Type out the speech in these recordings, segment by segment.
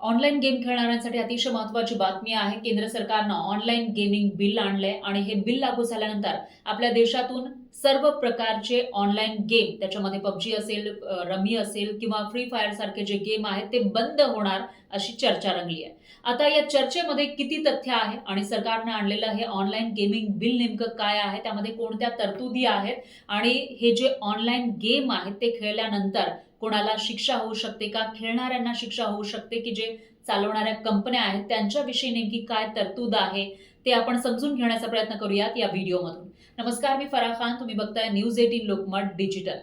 Online game खेळणाऱ्यांसाठी अतिशय महत्वाची बातमी आहे. केंद्र सरकारनं ऑनलाईन गेमिंग बिल आणलंय आणि हे बिल लागू झाल्यानंतर आपल्या देशातून सर्व प्रकारचे ऑनलाईन गेम त्याच्यामध्ये पबजी असेल रमी असेल किंवा फ्री फायर सारखे जे गेम आहेत ते बंद होणार अशी चर्चा रंगली आहे. आता या चर्चेमध्ये किती तथ्य आहे आणि सरकारनं आणलेलं हे ऑनलाईन गेमिंग बिल नेमकं काय आहे? त्यामध्ये कोणत्या तरतुदी आहेत? आणि हे जे ऑनलाईन गेम आहेत ते खेळल्यानंतर कोणाला शिक्षा होऊ शकते का? खेळणाऱ्यांना शिक्षा होऊ शकते की जे चालवणाऱ्या कंपन्या आहेत? त्यांच्याविषयी नेमकी काय तरतूद आहे? ते आपण समजून घेण्याचा प्रयत्न करूयात या व्हिडिओमधून. नमस्कार मी फराह खान. तुम्ही बघताय न्यूज एटीन लोकमत डिजिटल.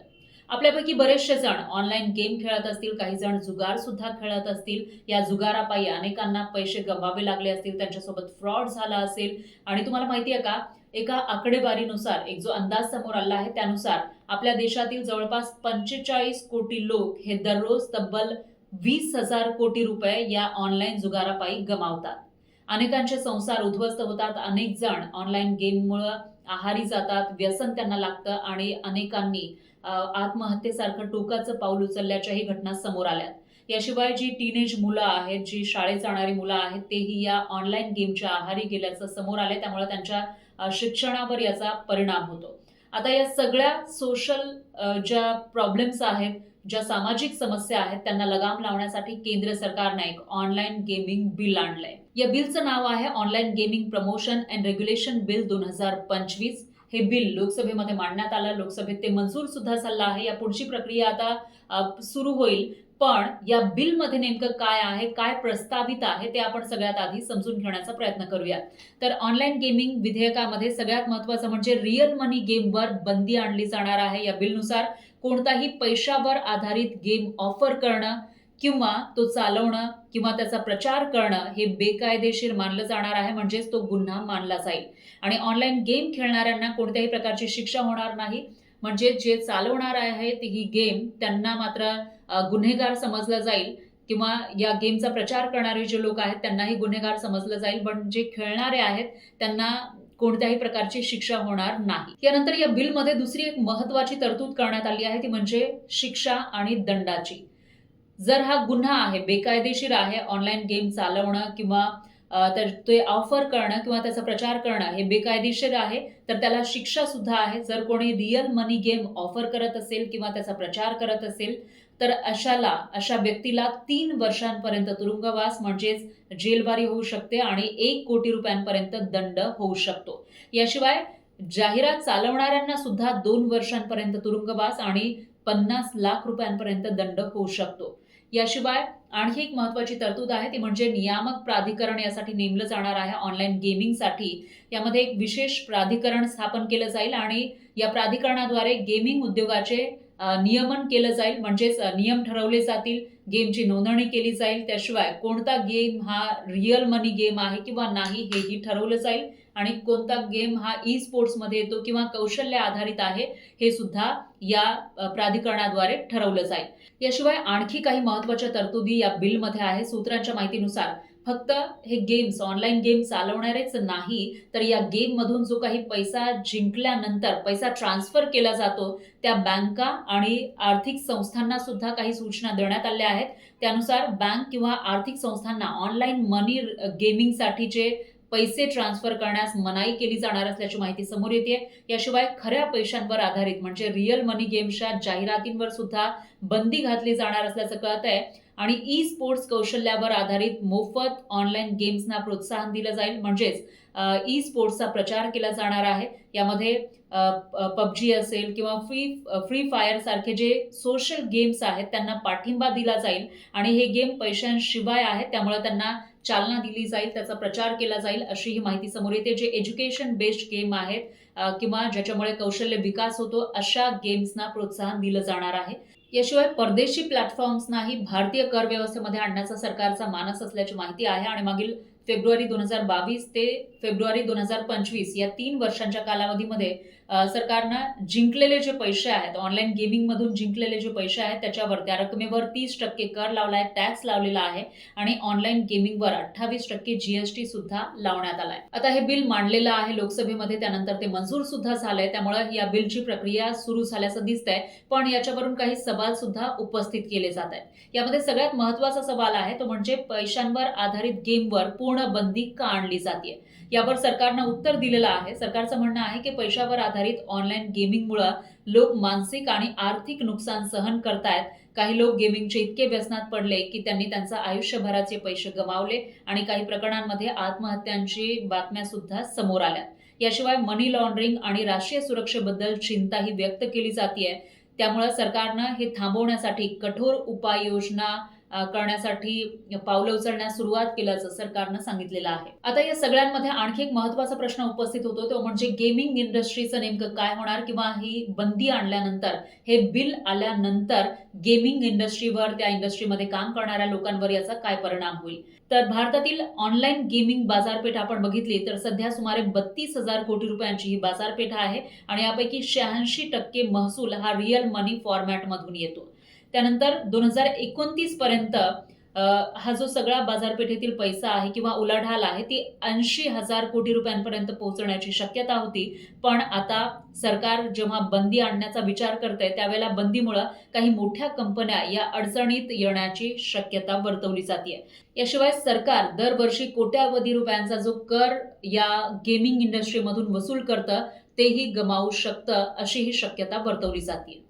आपल्यापैकी बरेचसे जण ऑनलाईन गेम खेळत असतील काही जण जुगार सुद्धा खेळत असतील. या जुगारापायी अनेकांना पैसे गमवावे लागले असतील त्यांच्यासोबत फ्रॉड झाला असेल. आणि तुम्हाला माहिती आहे का? एका आकडेवारीनुसार एक जो अंदाज समोर आला आहे त्यानुसार आपल्या देशातील जवळपास पंचेचाळीस कोटी लोक हे दररोज तब्बल वीस हजार कोटी रुपये या ऑनलाईन जुगारापायी गमावतात. अनेकांचे संसार उद्ध्वस्त होतात अनेक जण ऑनलाईन गेममुळं आहारी जातात व्यसन त्यांना लागतं आणि अनेकांनी आत्महत्येसारखं टोकाचं पाऊल उचलल्याच्याही घटना समोर आल्यात. याशिवाय जी टीनेज मुलं आहेत जी शाळेत जाणारी मुलं आहेत तेही या ऑनलाईन गेमच्या आहारी गेल्याचं समोर आलंय. त्यामुळे त्यांच्या शिक्षणावर याचा परिणाम होतो. आता या सगळ्या सोशल ज्या प्रॉब्लेम्स आहेत ज्या सामाजिक समस्या आहेत त्यांना लगाम लावण्यासाठी केंद्र सरकारने एक ऑनलाईन गेमिंग बिल आणलंय. या बिलचं नाव आहे online gaming promotion and regulation bill दोन हजार पंचवीस. हे बिल लोकसभेमध्ये मांडण्यात आलं. लोकसभेत ते मंजूर सुद्धा झालं आहे. या पुढची प्रक्रिया आता सुरू होईल. पण या बिलमध्ये नेमकं काय आहे काय प्रस्तावित आहे ते आपण सगळ्यात आधी समजून घेण्याचा प्रयत्न करूयात. तर ऑनलाईन गेमिंग विधेयकामध्ये सगळ्यात महत्त्वाचं म्हणजे रिअल मनी गेमवर बंदी आणली जाणार आहे या बिलनुसार. कोणताही पैशावर आधारित गेम ऑफर करणं किंवा तो चालवणं किंवा त्याचा प्रचार करणं हे बेकायदेशीर मानलं जाणार आहे म्हणजेच तो गुन्हा मानला जाईल. आणि ऑनलाईन गेम खेळणाऱ्यांना कोणत्याही प्रकारची शिक्षा होणार नाही. म्हणजे जे चालवणार आहेत ही गेम त्यांना मात्र गुन्हेगार समजलं जाईल किंवा या गेमचा प्रचार करणारे जे लोक आहेत त्यांनाही गुन्हेगार समजलं जाईल पण जे खेळणारे आहेत त्यांना कोणत्याही प्रकारची शिक्षा होणार नाही. यानंतर या बिलमध्ये दुसरी एक महत्वाची तरतूद करण्यात आली आहे ती म्हणजे शिक्षा आणि दंडाची. जर हा गुन्हा आहे बेकायदेशीर आहे ऑनलाईन गेम चालवणं किंवा तर ते ऑफर करणं किंवा त्याचा प्रचार करणं हे बेकायदेशीर आहे. तर त्याला शिक्षा सुद्धा आहे. जर कोणी रिअल मनी गेम ऑफर करत असेल किंवा त्याचा प्रचार करत असेल तर अशाला अशा व्यक्तीला तीन वर्षांपर्यंत तुरुंगवास म्हणजेच जेलबारी होऊ शकते आणि एक कोटी रुपयांपर्यंत दंड होऊ शकतो. याशिवाय जाहिरात चालवणाऱ्यांना सुद्धा दोन वर्षांपर्यंत तुरुंगवास आणि पन्नास लाख रुपयांपर्यंत दंड होऊ शकतो. याशिवाय आणखी एक महत्वाची तरतूद आहे ती म्हणजे नियामक प्राधिकरण यासाठी नेमलं जाणार आहे ऑनलाईन गेमिंगसाठी यामध्ये एक विशेष प्राधिकरण स्थापन केलं जाईल आणि या प्राधिकरणाद्वारे गेमिंग उद्योगाचे नियमन केलं जाईल म्हणजेच नियम ठरवले जातील गेमची नोंदणी केली जाईल त्याशिवाय कोणता गेम हा रिअल मनी गेम आहे किंवा नाही हेही ठरवलं जाईल. आणि कोणता गेम हा ई स्पोर्ट्समध्ये येतो किंवा कौशल्य आधारित आहे हे सुद्धा या प्राधिकरणाद्वारे ठरवलं जाईल. याशिवाय आणखी काही महत्त्वाच्या तरतुदी या बिलमध्ये आहे. सूत्रांच्या माहितीनुसार फक्त हे गेम्स ऑनलाईन गेम चालवणारेच नाही तर या गेममधून जो काही पैसा जिंकल्यानंतर पैसा ट्रान्सफर केला जातो त्या बँका आणि आर्थिक संस्थांना सुद्धा काही सूचना देण्यात आल्या आहेत. त्यानुसार बँक किंवा आर्थिक संस्थांना ऑनलाईन मनी गेमिंगसाठीचे पैसे ट्रान्सफर करण्यास मनाई केली जाणार असल्याची माहिती समोर येते याशिवाय खऱ्या पैशांवर आधारित म्हणजे रिअल मनी गेमच्या जाहिरातींवर सुद्धा बंदी घातली जाणार असल्याचं कळत आहे आणि ई स्पोर्ट्स कौशल्यावर आधारित मोफत ऑनलाईन गेम्सना प्रोत्साहन दिलं जाईल. म्हणजेच ई स्पोर्ट्सचा प्रचार केला जाणार आहे. यामध्ये पबजी असेल किंवा फ्री फ्री फायर सारखे जे सोशल गेम्स आहेत त्यांना पाठिंबा दिला जाईल. आणि हे गेम पैशांशिवाय आहेत त्यामुळे त्यांना चालना दिली जाईल त्याचा प्रचार केला जाईल अशी ही माहिती समोर येते जे एज्युकेशन बेस्ड गेम आहेत किंवा ज्याच्यामुळे कौशल्य विकास होतो अशा गेम्सना प्रोत्साहन दिलं जाणार आहे. याशिवाय परदेशी प्लॅटफॉर्म्सनाही भारतीय कर व्यवस्थेमध्ये आणण्याचा सरकारचा मानस असल्याची माहिती आहे आणि मागील फेब्रुवारी दोन हजार बावीस ते फेब्रुवारी दोन हजार पंचवीस या तीन वर्षांच्या कालावधीमध्ये सरकारनं जिंकलेले जे पैसे आहेत ऑनलाईन गेमिंगमधून जिंकलेले जे पैसे आहेत त्याच्यावर त्या रकमेवर तीस टक्के कर लावला आहे टॅक्स लावलेला आहे आणि ऑनलाईन गेमिंगवर अठ्ठावीस टक्के जीएसटी सुद्धा लावण्यात आलाय. आता हे बिल मांडलेलं आहे लोकसभेमध्ये त्यानंतर ते मंजूर सुद्धा झालंय. त्यामुळे या बिलची प्रक्रिया सुरू झाल्याचं दिसतंय. पण याच्यावरून काही सवाल सुद्धा उपस्थित केले जात आहेत. यामध्ये सगळ्यात महत्त्वाचा सवाल आहे तो म्हणजे पैशांवर आधारित गेमवर पूर्ण बंदी का आणली जाते यावर सरकारनं उत्तर दिलेलं आहे. सरकारचं म्हणणं आहे की पैशावर आधारित आधारित ऑनलाईन गेमिंगमुळे लोक मानसिक आणि आर्थिक नुकसान सहन करतायत. काही लोक गेमिंगचे इतके व्यसनात पडले की त्यांनी त्यांचा आयुष्यभराचे पैसे गमावले आणि काही प्रकरणांमध्ये आत्महत्यांची बातम्या सुद्धा समोर आल्या. याशिवाय मनी लॉन्ड्रिंग आणि राष्ट्रीय सुरक्षेबद्दल चिंताही व्यक्त केली जाते त्यामुळे सरकारनं हे थांबवण्यासाठी कठोर उपाययोजना करण्यासाठी पावलं उचलण्यास सुरुवात केल्याचं सरकारनं सांगितलेलं आहे. आता या सगळ्यांमध्ये आणखी एक महत्त्वाचा प्रश्न उपस्थित होतो तो म्हणजे गेमिंग इंडस्ट्रीचं नेमकं काय होणार किंवा ही बंदी आणल्यानंतर हे बिल आल्यानंतर गेमिंग इंडस्ट्रीवर त्या इंडस्ट्रीमध्ये काम करणाऱ्या लोकांवर याचा काय परिणाम होईल? तर भारतातील ऑनलाईन गेमिंग बाजारपेठ आपण बघितली तर सध्या सुमारे बत्तीस हजार कोटी रुपयांची ही बाजारपेठ आहे आणि यापैकी शहाऐंशी टक्के महसूल हा रिअल मनी फॉर्मॅटमधून येतो. त्यानंतर दोन हजार एकोणतीस पर्यंत हा जो सगळा बाजारपेठेतील पैसा आहे किंवा उलाढाल आहे ती ऐंशी हजार कोटी रुपयांपर्यंत पोहोचण्याची शक्यता होती. पण आता सरकार जेव्हा बंदी आणण्याचा विचार करते त्यावेळेला बंदीमुळं काही मोठ्या कंपन्या या अडचणीत येण्याची शक्यता वर्तवली जाते याशिवाय सरकार दरवर्षी कोट्यावधी रुपयांचा जो कर या गेमिंग इंडस्ट्रीमधून वसूल करतं तेही गमावू शकतं अशी ही शक्यता वर्तवली जाते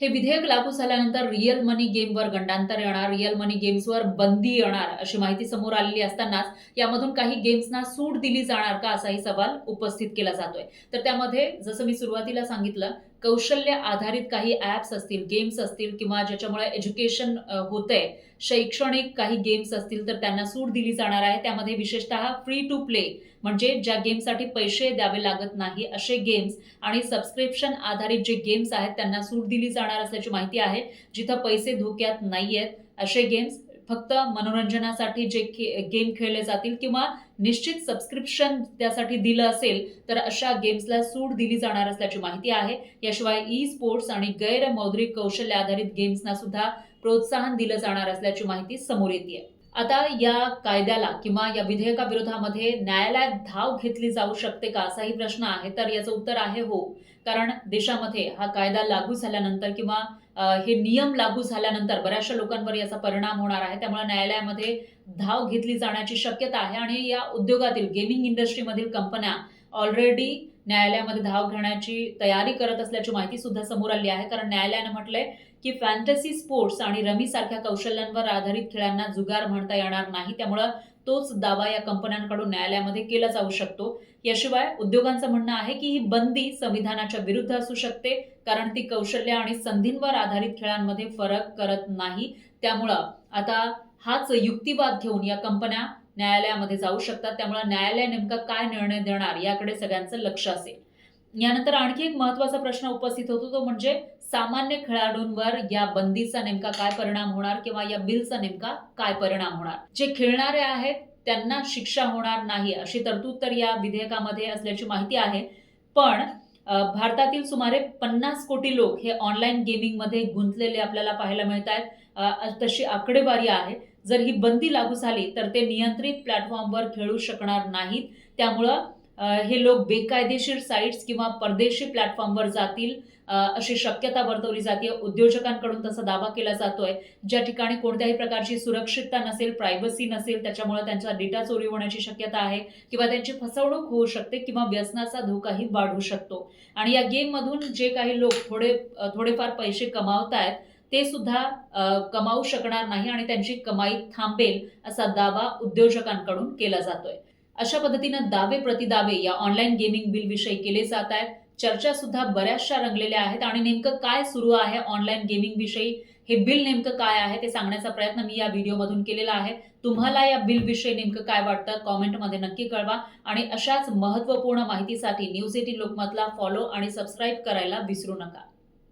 हे विधेयक लागू झाल्यानंतर रिअल मनी गेमवर गंडांतर येणार रिअल मनी गेम्सवर बंदी येणार अशी माहिती समोर आलेली असतानाच यामधून काही गेम्सना सूट दिली जाणार का असाही सवाल उपस्थित केला जातोय. तर त्यामध्ये जसं मी सुरुवातीला सांगितलं कौशल्य आधारित काही ॲप्स असतील गेम्स असतील किंवा ज्याच्यामुळे एज्युकेशन होतंय शैक्षणिक काही गेम्स असतील तर त्यांना सूट दिली जाणार आहे. त्यामध्ये विशेषतः फ्री टू प्ले म्हणजे ज्या गेमसाठी पैसे द्यावे लागत नाही असे गेम्स आणि सबस्क्रिप्शन आधारित जे गेम्स आहेत त्यांना सूट दिली जाणार असल्याची माहिती आहे जिथं पैसे धोक्यात नाही आहेत असे गेम्स फक्त मनोरंजनासाठी जे खे गेम खेळले जातील किंवा निश्चित सबस्क्रिप्शन त्यासाठी दिलं असेल तर अशा गेम्सला सूट दिली जाणार असल्याची माहिती आहे. याशिवाय ई स्पोर्ट्स आणि गैर मौद्रिक कौशल्य आधारित गेम्सना सुद्धा प्रोत्साहन दिलं जाणार असल्याची माहिती समोर येते आता या कायद्याला किंवा या विधेयकाविरोधामध्ये न्यायालयात धाव घेतली जाऊ शकते का असाही प्रश्न आहे तर याचं उत्तर आहे हो. कारण देशामध्ये हा कायदा लागू झाल्यानंतर किंवा हे नियम लागू झाल्यानंतर बऱ्याचशा लोकांवर याचा परिणाम होणार आहे. त्यामुळे न्यायालयामध्ये धाव घेतली जाण्याची शक्यता आहे आणि या उद्योगातील गेमिंग इंडस्ट्रीमधील कंपन्या ऑलरेडी न्यायालयामध्ये धाव घेण्याची तयारी करत असल्याची माहिती सुद्धा समोर आली आहे. कारण न्यायालयानं म्हटलंय की फॅन्टसी स्पोर्ट्स आणि रमी सारख्या कौशल्यांवर आधारित खेळांना जुगार म्हणता येणार नाही. त्यामुळं तोच दावा या कंपन्यांकडून न्यायालयामध्ये केला जाऊ शकतो. याशिवाय उद्योगांचं म्हणणं आहे की ही बंदी संविधानाच्या विरुद्ध असू शकते कारण ती कौशल्य आणि संधींवर आधारित खेळांमध्ये फरक करत नाही. त्यामुळं आता हाच युक्तिवाद घेऊन या कंपन्या न्यायालयामध्ये जाऊ शकतात. त्यामुळे न्यायालय नेमका काय निर्णय देणार याकडे सगळ्यांचं लक्ष असेल. यानंतर आणखी एक महत्त्वाचा प्रश्न उपस्थित होतो तो म्हणजे सामान्य खेळाडूंवर या बंदीचा नेमका काय परिणाम होणार किंवा या बिलचा नेमका काय परिणाम होणार? जे खेळणारे आहेत त्यांना शिक्षा होणार नाही अशी तरतूद तर या विधेयकामध्ये असल्याची माहिती आहे. पण भारतातील सुमारे पन्नास कोटी लोक हे ऑनलाईन गेमिंगमध्ये गुंतलेले आपल्याला पाहायला मिळत आहेत तशी आकडेवारी आहे. जर ही बंदी लागू झाली तर ते नियंत्रित प्लॅटफॉर्मवर खेळू शकणार नाहीत. त्यामुळं हे लोक बेकायदेशीर साईट्स किंवा परदेशी प्लॅटफॉर्मवर जातील अशी शक्यता वर्तवली जाते. उद्योजकांकडून तसा दावा केला जातोय. ज्या ठिकाणी कोणत्याही प्रकारची सुरक्षितता नसेल प्रायव्हसी नसेल त्याच्यामुळे त्यांचा डेटा चोरी होण्याची शक्यता आहे किंवा त्यांची फसवणूक होऊ शकते किंवा व्यसनाचा धोकाही वाढू शकतो. आणि या गेममधून जे काही लोक थोडे थोडेफार पैसे कमावतायत ते सुद्धा कमावू शकणार नाही आणि त्यांची कमाई थांबेल असा दावा उद्योजकांकडून केला जातोय. अशा पद्धतीनं दावे प्रतिदावे या ऑनलाईन गेमिंग बिलविषयी केले जात आहेत. चर्चा सुद्धा बऱ्याचशा रंगलेल्या आहेत आणि नेमकं काय सुरू आहे ऑनलाईन गेमिंग विषयी? हे बिल नेमकं काय आहे ते सांगण्याचा प्रयत्न मी या व्हिडिओमधून केलेला आहे. तुम्हाला या बिल विषयी नेमकं काय वाटतं कॉमेंटमध्ये नक्की कळवा आणि अशाच महत्त्वपूर्ण माहितीसाठी न्यूज एटीन लोकमतला फॉलो आणि सबस्क्राईब करायला विसरू नका.